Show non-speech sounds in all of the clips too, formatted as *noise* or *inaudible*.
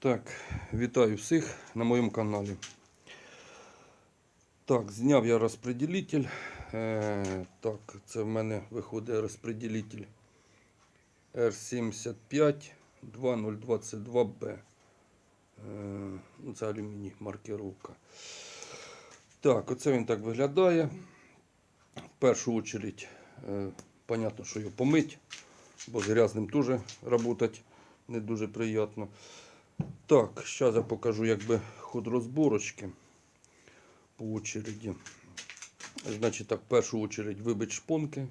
Так, вітаю всіх на моєму каналі. Так, зняв я розпределитель. Е, так, це в мене виходить розпределитель R75 2022B. Е, ну, це алюміній маркировка. Так, оце він так виглядає. В першу очередь, е, що його помить, бо з грязним теж працювати не дуже приємно. Так, зараз я покажу якби ход розборочки по очереді. Значить, так, в першу очередь вибить шпонки.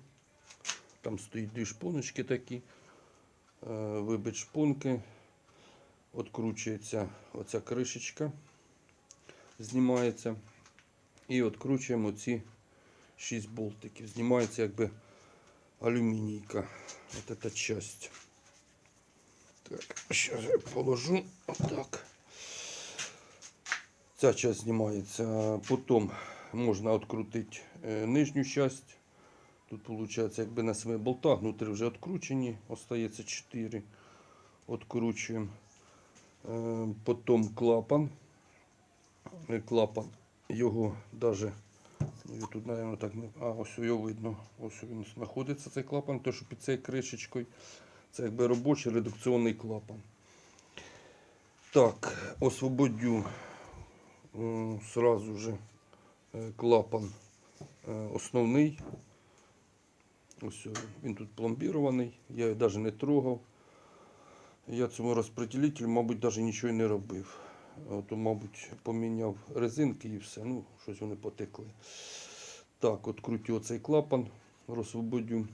Там стоїть дві шпоночки такі. Е, Вибить шпонки. Откручується оця кришечка. Знімається. І откручуємо ці 6 болтиків. Знімається якби алюмінійка. Ось ця часть. Так, зараз я положу отак. Ця часть знімається. Потім можна відкрутити е, нижню часть. Тут виходить, якби на 7 болтах, внутрі вже відкручені, остається 4. Відкручуємо. Е, Потім клапан. Е, Клапан його навіть Ну, тут, мабуть, так не. А, ось його видно. Ось він знаходиться цей клапан, то що під цією кришечкою. Це якби робочий редукційний клапан. Так, освободю сразу же е, клапан е, основний. Ось він. він тут пломбірований, я його навіть не трогав. Я цьому розпределителю, мабуть, навіть нічого не робив. Ото, мабуть, поміняв резинки і все. Ну, щось вони потекли. Так, от крутю оцей клапан, розсвободю.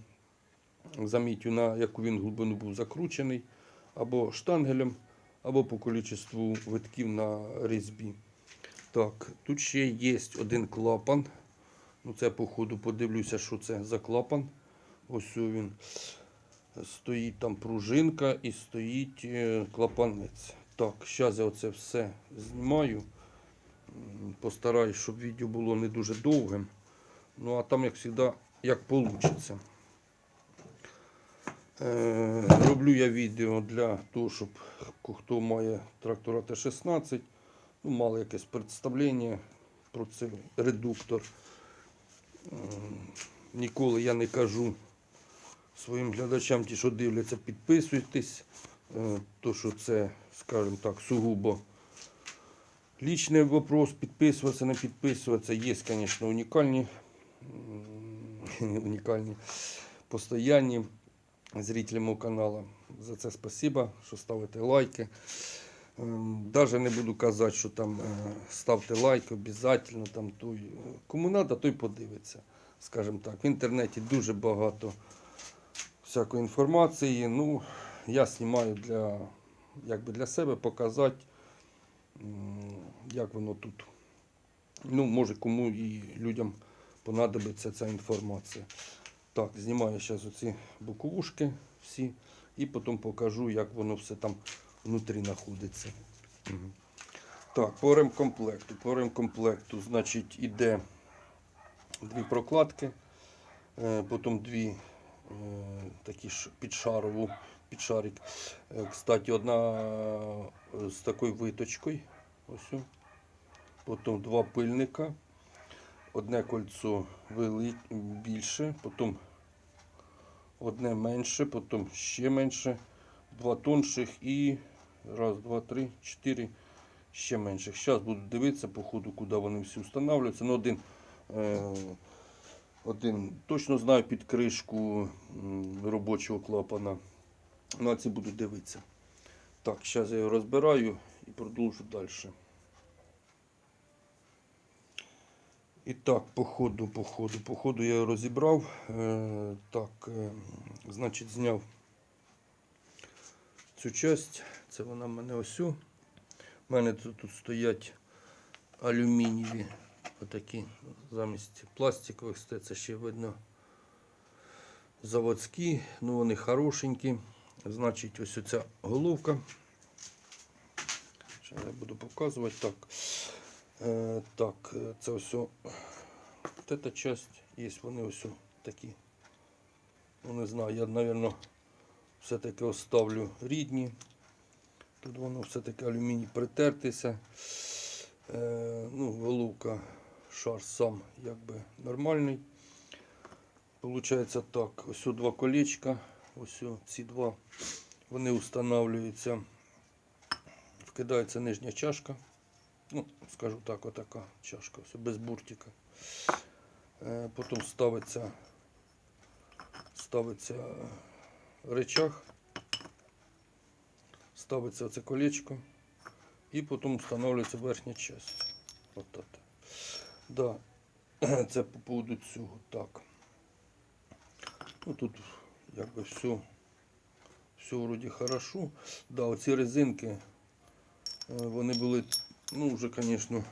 Замітю, на яку він глибину був закручений, або штангелем, або по кількості витків на різьбі. Так, тут ще є один клапан. Ну, це, по ходу, подивлюся, що це за клапан. Ось він. Стоїть там пружинка і стоїть е, клапанець. Так, зараз я оце все знімаю. Постараюсь, щоб відео було не дуже довгим. Ну, а там, як завжди, як вийде. Е, роблю я відео для того, щоб хто має трактора Т-16, ну, мали якесь представлення про цей редуктор. Ніколи я не кажу своїм глядачам, ті, що дивляться, підписуйтесь, е, то що це, скажімо так, сугубо лічний вопрос, підписуватися, не підписуватися. Є, звісно, унікальні, *laughs* унікальні, постоянні зрителі мого каналу. За це спасибо, що ставите лайки. Ем, Даже не буду казати, що там е, ставте лайк обов'язково. Там той. е, Кому треба, той подивиться. Скажімо так, в інтернеті дуже багато всякої інформації. Ну, я знімаю для, якби для себе показати, як воно тут. Ну, може кому і людям понадобиться ця інформація. Так, знімаю зараз оці боковушки всі і потім покажу, як воно все там внутрі знаходиться. Так, по ремкомплекту. По ремкомплекту, значить, іде дві прокладки, е, потім дві е, такі ж під шарову, шарик. Е, Кстати, одна з такою виточкою. Ось. Потім два пильника. Одне кольцо більше, потім одне менше, потім ще менше, два тонших і раз, два, три, чотири ще менших. Зараз буду дивитися по ходу, куди вони всі встановлюються. Ну, один, е, один точно знаю під кришку робочого клапана. Ну, а ці буду дивитися. Так, зараз я його розбираю і продовжу далі. І так, по ходу, по ходу, по ходу я розібрав. Е, так, е, значить, зняв цю часть. Це вона в мене ось. У мене тут, стоять алюмінієві, отакі замість пластикових, це ще видно заводські, ну вони хорошенькі. Значить, ось оця головка. Зараз я буду показувати так. Е, так, е, це о- ця часть є, вони ось такі. Ну, не знаю, я, мабуть, все-таки оставлю рідні. Тут воно все-таки алюміній притертися. Е, ну, головка, шар сам якби нормальний. Получається так, ось два колечка, ось ці два, вони встановлюються, вкидається нижня чашка. Ну, скажу так, отака чашка, ось без буртика. Е, потім ставиться, ставиться речах, ставиться це колечко і потім встановлюється верхня частина. От так. Да. *clears throat* Це по поводу цього. Так. Ну тут якби все, все вроді хорошо. Да, оці резинки, е, вони були, ну вже, звісно,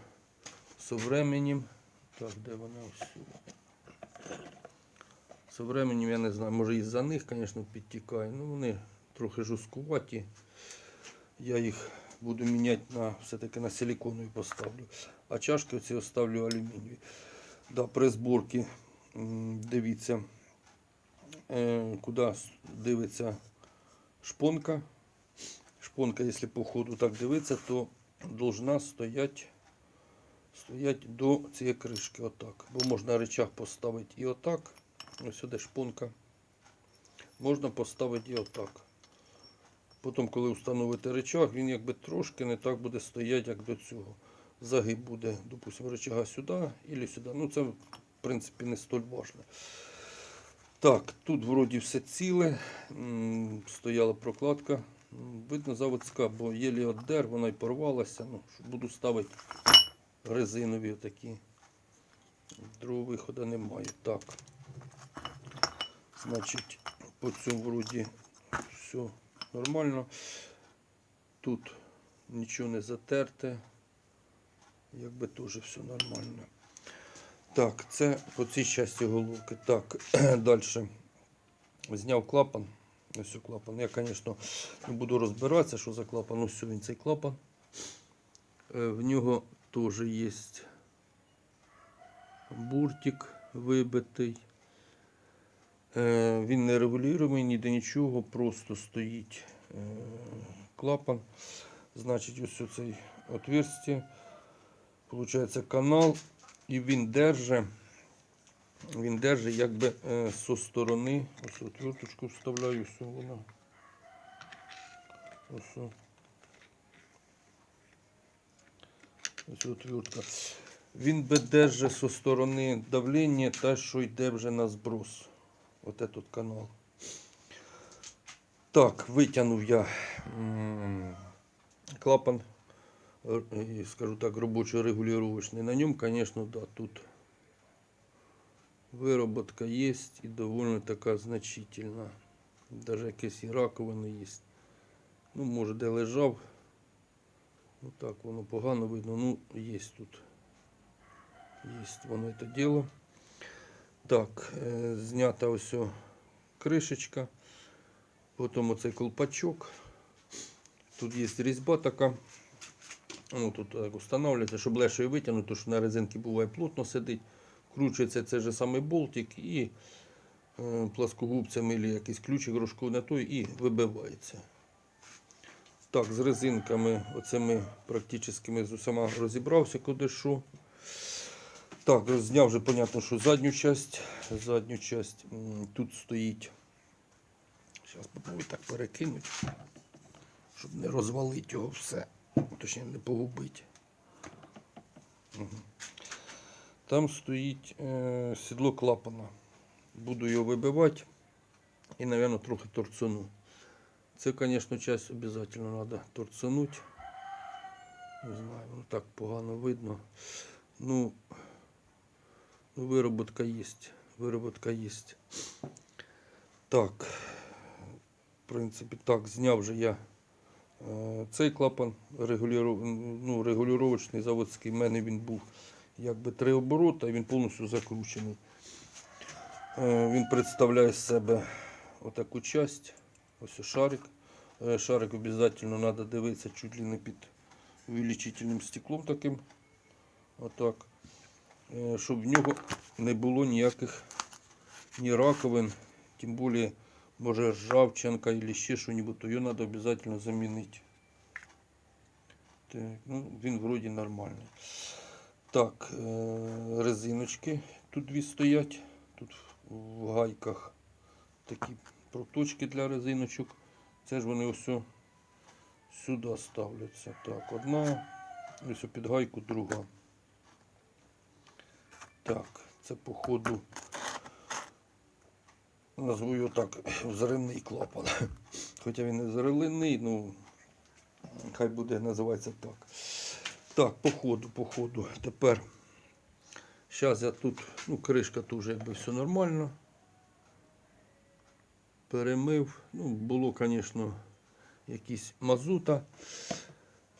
со временем. Так, де вона ось? Со временем, я не знаю, може із-за них, звісно, підтікає. Ну вони трохи жорсткуваті. Я їх буду міняти на все-таки на силиконові поставлю. А чашки оці оставлю алюмінієві. Да, при зборці, дивіться, е, куди дивиться шпонка. Шпонка, якщо по ходу так дивитися, то должна стоять, стоять до цієї кришки. Отак. Бо можна речах поставити і отак. Ось сюди шпонка. Можна поставити і отак. Потім, коли встановити речах, він якби трошки не так буде стояти, як до цього. Загиб буде, допустимо, речага сюди і сюди. Ну, це, в принципі, не столь важливо. Так, тут вроді все ціле. Стояла прокладка. Видно, заводська, бо єлі отдер, вона й порвалася. Ну, буду ставити резинові такі. Другого виходу немає. Так. Значить, по цьому вроді все нормально. Тут нічого не затерте. Якби теж все нормально. Так, це по цій часті головки. Так, *clears throat* далі. Зняв клапан. Ось клапан. Я, звісно, не буду розбиратися, що за клапан. Ось він цей клапан. Е, В нього теж є буртик вибитий. Е, Він не регулюємий, ніде нічого, просто стоїть е, клапан. Значить, ось цей отверстие. Получається канал, і він держить, він держить якби е, со сторони. Ось отверточку вставляю, все вона. Ось. Ось отвертка. Він би держить со сторони давлення та, що йде вже на зброс. От этот канал. Так, витягнув я клапан, і, скажу так, робочий регулювачний. На ньому, звісно, да, тут вироботка є і доволі така значительна. Даже якісь і раковини є. Ну, може, де лежав. Ну воно погано видно. Ну, є тут. Є воно це діло. Так, е, знята ось кришечка. Потім оцей колпачок. Тут є різьба така. Ну, тут так встановлюється, щоб легше витягнути, тому що на резинці буває плотно сидить. Вкручується цей же самий болтик і е, пласкогубцями або якийсь ключик той і вибивається. Так, з резинками оцими практичними з усіма розібрався, куди що. Так, зняв вже, понятно, що задню часть. Задню часть тут стоїть. Зараз попробую так перекинути, щоб не розвалити його все. Точніше, не погубити. Мгм. Там стоїть е, сідло клапана. Буду його вибивати і, мабуть, трохи торцану. Це, звісно, часть обов'язково треба торцанути. Не знаю, воно так погано видно. Ну, ну вироботка є. Вироботка є. Так. В принципі, так, зняв вже я е, цей клапан ну, заводський. У мене він був якби три оборота, і він повністю закручений. Е, Він представляє з себе отаку часть. Ось шарик. Е, Шарик обов'язково треба дивитися чуть ли не під увеличительним стеклом таким. Отак. Е, Щоб в нього не було ніяких ні раковин, тим більше може ржавчинка або ще щось, то його треба обов'язково замінити. Так, ну, він вроді нормальний. Так, е- резиночки тут дві стоять. Тут в гайках такі проточки для резиночок. Це ж вони ось сюди ставляться. Так, одна, ось під гайку друга. Так, це походу назву його так взривний клапан. Хоча він не взривний, ну хай буде називається так. Так, по ходу, по ходу. Тепер зараз я тут, ну, кришка тут вже якби все нормально. Перемив. Ну, було, звісно, якісь мазута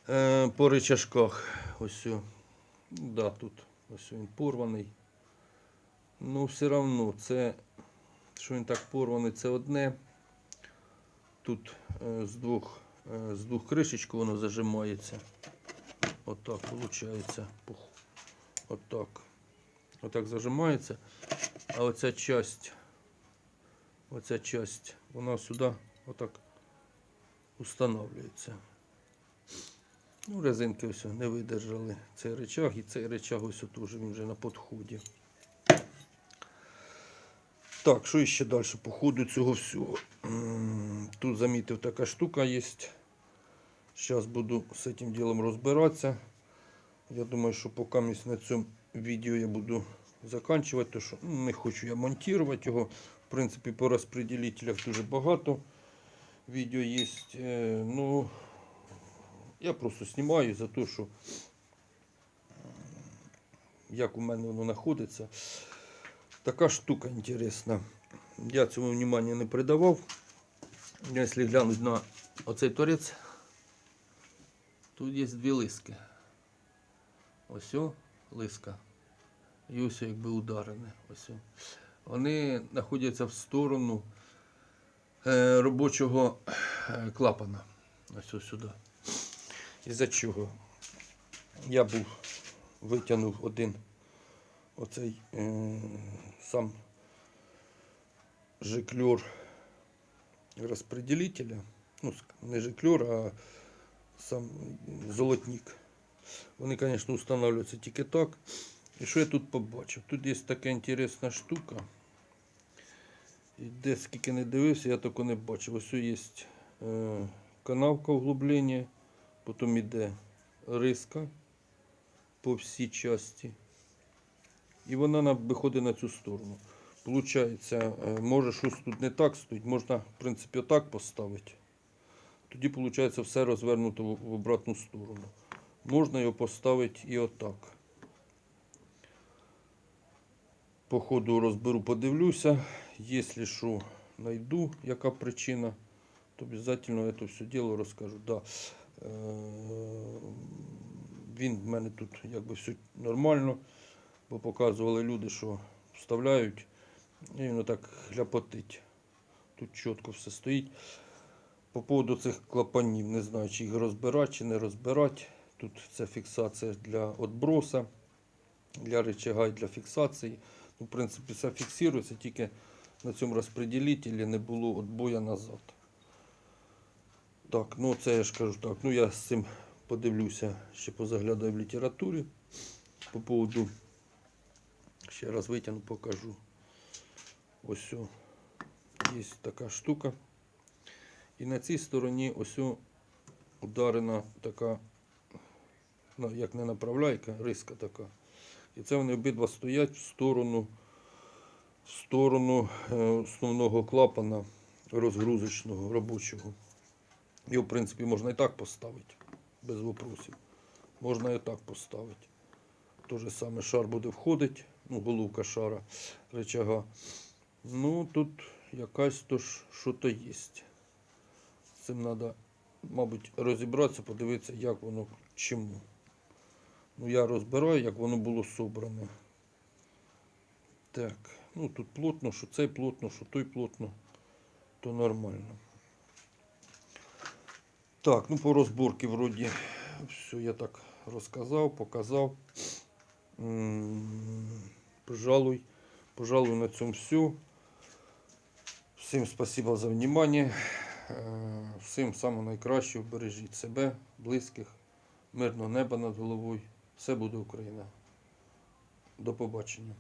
е, по речашках. Ось. Да, тут ось він порваний. Ну, все одно це, що він так порваний, це одне. Тут е, з двох, е, двох кришечок воно зажимається. Отак виходить. Отак. Отак зажимається. А оця часть, оця часть, вона сюди отак устанавливається. Ну, резинки ось не видержали цей речаг, і цей речаг ось теж він вже на підході. Так, що ще далі по ходу цього всього? Тут замітив така штука є. Зараз буду з цим ділом розбиратися. Я думаю, що поки на цьому відео я буду закінчувати, тому що ну, не хочу я монтувати його. В принципі, по розпределителях дуже багато відео є. Е, ну, я просто знімаю за те, що як у мене воно знаходиться. Така штука інтересна. Я цьому внимання не придавав. Якщо глянуть на оцей торець, тут є дві лиски. Ось лиска. І ось якби ударене. Ось. Вони знаходяться в сторону е, робочого е, клапана. Ось сюди. Із-за чого? Я був витягнув один оцей е, сам жиклер розпределителя. Ну, не жиклер, а сам золотник. Вони, звісно, встановлюються тільки так. І що я тут побачив? Тут є така інтересна штука. І де скільки не дивився, я тако не бачив. Ось є е, канавка углублення, потім йде риска по всій часті. І вона виходить на цю сторону. Получається, е, може щось тут не так стоїть, можна, в принципі, отак поставити. Тоді, виходить, все розвернуто в обратну сторону. Можна його поставити і отак. По ходу розберу, подивлюся. Якщо що знайду, яка причина, то обов'язково це все діло розкажу. Да. Е, Він в мене тут якби все нормально, бо показували люди, що вставляють, і воно так хляпотить. Тут чітко все стоїть. По поводу цих клапанів, не знаю, чи їх розбирати, чи не розбирати. Тут це фіксація для отброса, для рычага і для фіксації. Ну, в принципі, все фіксується, тільки на цьому розпределителі не було отбоя назад. Так, ну це я ж кажу так. Ну я з цим подивлюся, ще позаглядаю в літературі. По поводу, ще раз витягну, покажу. Ось є така штука. І на цій стороні ось ударена така, ну, як не направляйка, риска така. І це вони обидва стоять в сторону, в сторону е, основного клапана розгрузочного робочого. Його, в принципі, можна і так поставити, без вопросів. Можна і так поставити. Те же саме шар буде входити, ну, головка шара рычага. Ну, тут якась то ж що-то є. Цим треба, мабуть, розібратися, подивитися, як воно чому. Ну, я розбираю, як воно було собране. Так, ну тут плотно, що цей плотно, що той плотно, то нормально. Так, ну по розборці вроді все я так розказав, показав. Пожалуй, пожалуй, на цьому все. Всім спасибо за внимание. Е, Всім самого найкращого. Бережіть себе, близьких. мирного неба над головою. Все буде Україна. До побачення.